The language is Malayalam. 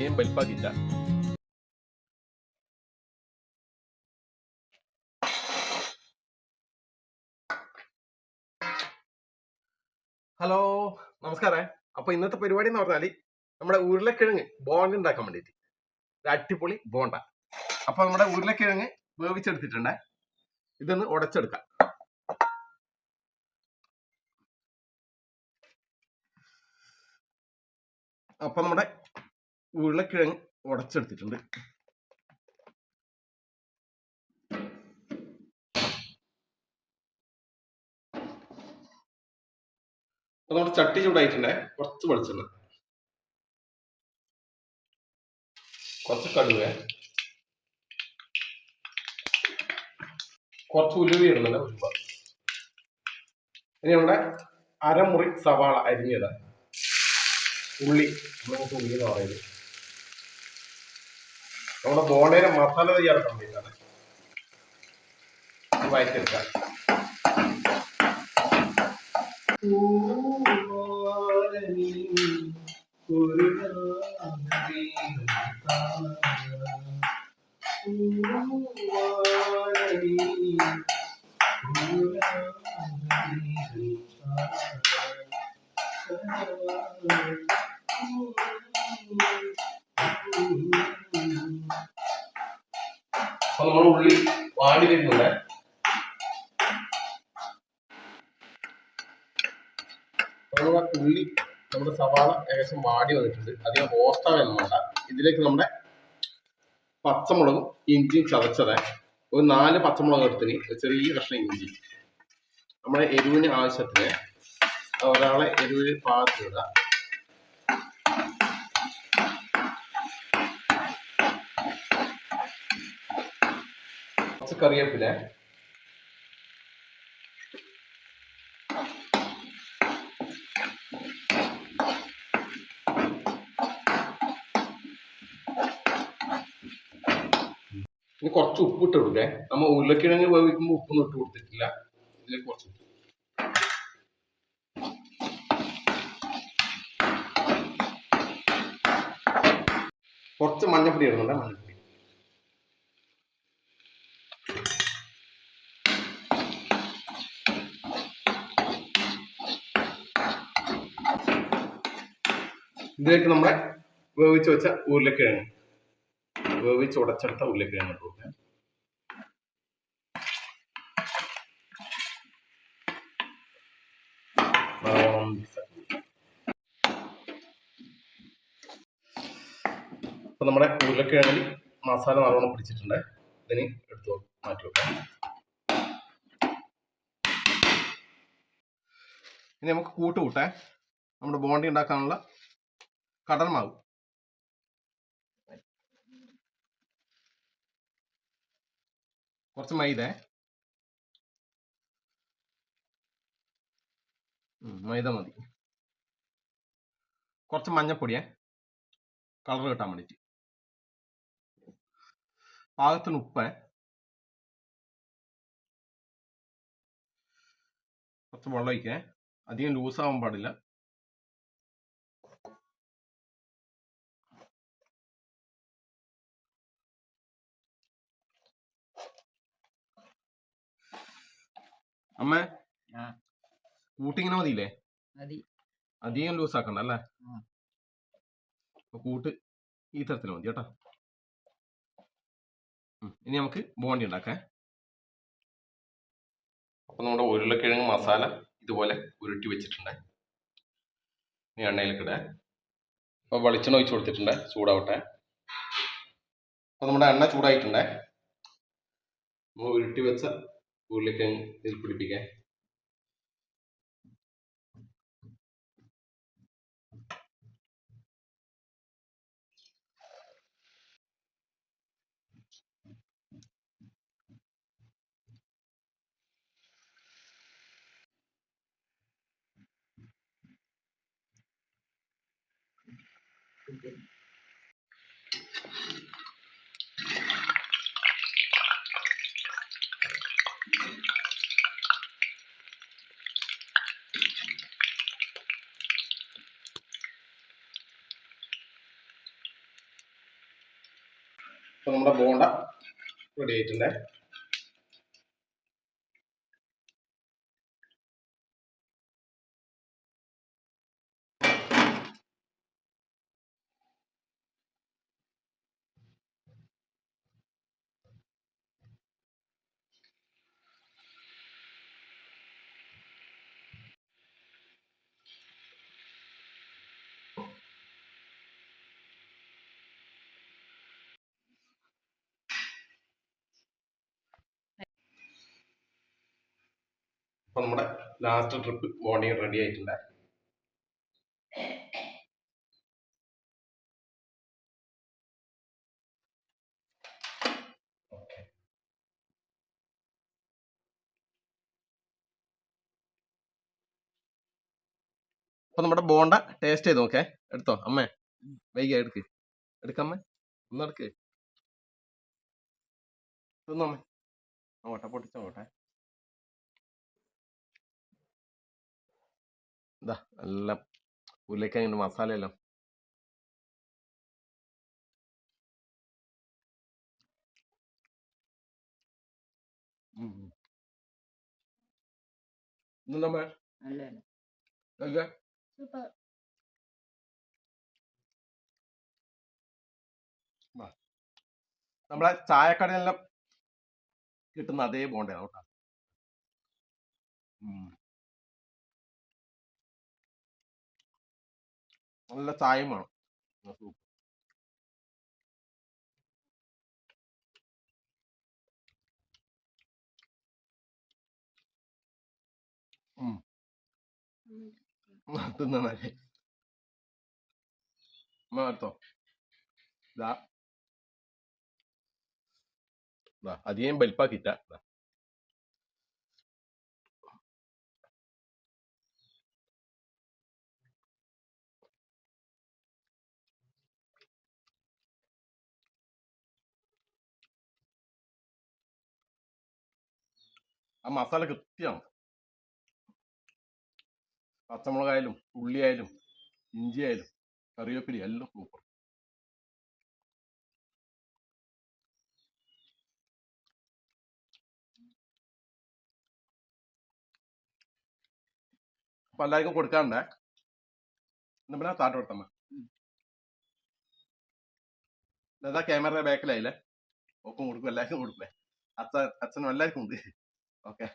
തീരെയും വലിപ്പാക്കില്ല ഹലോ നമസ്കാരം. അപ്പൊ ഇന്നത്തെ പരിപാടി എന്ന് പറഞ്ഞാൽ നമ്മുടെ ഉരുളക്കിഴങ്ങ് ബോണ്ട ഉണ്ടാക്കാൻ വേണ്ടിയിട്ട് ഒരു അടിപൊളി ബോണ്ട അപ്പൊ നമ്മുടെ ഉരുളക്കിഴങ്ങ് വേവിച്ചെടുത്തിട്ടുണ്ട്. ഇതൊന്ന് ഉടച്ചെടുക്കാം. അപ്പൊ നമ്മുടെ ഉരുളക്കിഴങ്ങ് ഉടച്ചെടുത്തിട്ടുണ്ട്. നമ്മുടെ ചട്ടി ചൂടായിട്ടുണ്ടേ. കുറച്ച് വെളിച്ചെണ്ണ. കുറച്ച് കടുവ കുറച്ച് ഉലുവ ഇടുന്നുണ്ട് ഉലുവ ഇനി നമ്മുടെ അരമുറി സവാള അരിഞ്ഞത്. ഉള്ളി. നമുക്ക് ഉള്ളി എന്ന് പറയുന്നത്. നമ്മുടെ ബോണ്ടയുടെ മസാല തയ്യാറാക്കാൻ വേണ്ടിയിട്ടാണ്. ഇത് Thank അപ്പൊ നമ്മൾ ഉള്ളി വാടി വരുന്നുണ്ട്. ഉള്ളി നമ്മുടെ സവാള ഏകദേശം വാടി വന്നിട്ടുണ്ട്. അധികം റോസ്റ്റാവേന്നും വേണ്ട ഇതിലേക്ക് നമ്മുടെ പച്ചമുളകും ഇഞ്ചിയും ചതച്ചത് ഒരു നാല് പച്ചമുളക് എടുത്തിന് ചെറിയ കഷ്ണം ഇഞ്ചി. നമ്മുടെ എരിവിന് ആവശ്യത്തിന് ഒരാളെ എരിവിന് പാകത്തിനിടുക കുറച്ച് കറിവേപ്പില. ഇനി കുറച്ച് ഉപ്പ് ഇട്ട് കൊടുക്കേ നമ്മ ഉരുളക്കിഴങ്ങ് വേവിക്കുമ്പോൾ ഉപ്പൊന്നും ഇട്ട് കൊടുത്തിട്ടില്ല. ഇതിൽ കുറച്ച് ഉപ്പ്. കുറച്ച് മഞ്ഞപ്പൊടി ഇടുന്നുണ്ട് മഞ്ഞപ്പൊടി. ഇതിലേക്ക് നമ്മൾ വേവിച്ച് വെച്ച ഉരുളക്കിഴങ്ങ്. വേവിച്ച് ഉടച്ചെടുത്ത ഉരുളക്കിഴങ്ങ് ഇട്ട് അപ്പൊ നമ്മുടെ ഉരുളക്കിഴങ്ങിൽ മസാല നല്ലോണം പിടിച്ചിട്ടുണ്ട്. ഇതിന് എടുത്ത് മാറ്റി വെക്കാം. ഇനി നമുക്ക് കൂട്ട് കൂട്ടേ. നമ്മുടെ ബോണ്ടി ഉണ്ടാക്കാനുള്ള കടൽമാവ്. കുറച്ച് മൈദ. മൈദ മതി. കുറച്ച് മഞ്ഞപ്പൊടിയേ കളർ കിട്ടാൻ വേണ്ടിയിട്ട്. പാകത്തിന് ഉപ്പ്. കുറച്ച് വെള്ളം ഒഴിക്കേ അധികം ആവാൻ പാടില്ല. അമ്മ. കൂട്ടിങ്ങനെ മതിയില്ലേ? മതി. അധികം ലൂസ് ആക്കണ്ട അല്ലേ? കൂട്ട് ഈ തരത്തിൽ മതി കേട്ടോ. ഇനി നമുക്ക് ബോണ്ടി ഉണ്ടാക്കാം. അപ്പൊ നമ്മുടെ ഉരുളക്കിഴങ്ങ് മസാല ഇതുപോലെ ഉരുട്ടി വെച്ചിട്ടുണ്ട്. ഇനി എണ്ണയിലേക്ക് ഇടേ. അപ്പൊ വെളിച്ചെണ്ണ ഒഴിച്ചു കൊടുത്തിട്ടുണ്ട് ചൂടാവട്ടെ. അപ്പൊ നമ്മുടെ എണ്ണ ചൂടായിട്ടുണ്ട്. നമ്മൾ ഉരുട്ടി വെച്ച ഉള്ളിലേക്ക് ഇതിൽ പിടിപ്പിക്കാം Thank you. ഇപ്പൊ നമ്മുടെ ബോണ്ട റെഡി ആയിട്ടുണ്ട്. അപ്പൊ നമ്മുടെ ലാസ്റ്റ് ട്രിപ്പ് മോർണിംഗ് റെഡി ആയിട്ടുണ്ട്. അപ്പൊ നമ്മുടെ ബോണ്ട ടേസ്റ്റ് ചെയ്ത് നോക്കേ. എടുത്തോ? അമ്മേ വൈകി എടുക്ക്. എടുക്കമ്മേ ഒന്ന് എടുക്ക്. തിന്നമ്മേ അങ്ങോട്ടെ പൊട്ടിച്ചോട്ടെ ഇതാ എല്ലാം ഇതൊക്കെ? സൂപ്പർ. നമ്മളെ ചായക്കടയിലെല്ലാം കിട്ടുന്ന അതേ ബോണ്ടയാണ് കേട്ടോ. നല്ല ചായയും വേണം. തിന്നണല്ലേ? അമ്മ എടുത്തോ? ഇതാ ഇതാ അധികം വലിപ്പാക്കിട്ട ആ മസാല കൃത്യമാണ് പച്ചമുളകായാലും ഉള്ളിയായാലും ഇഞ്ചിയായാലും കറിവേപ്പിലി എല്ലാം സൂപ്പർ എല്ലാവർക്കും കൊടുക്കാറുണ്ടേ. എന്നാ പിന്നെ താട്ട് കൊടുത്തമ്മ. അതാ ക്യാമറ ബാക്കിലായില്ലേ ഒപ്പം കൊടുക്കും എല്ലാവർക്കും കൊടുക്കേ. അച്ഛൻ അച്ഛനും എല്ലാവർക്കും ഉണ്ട്. Okay.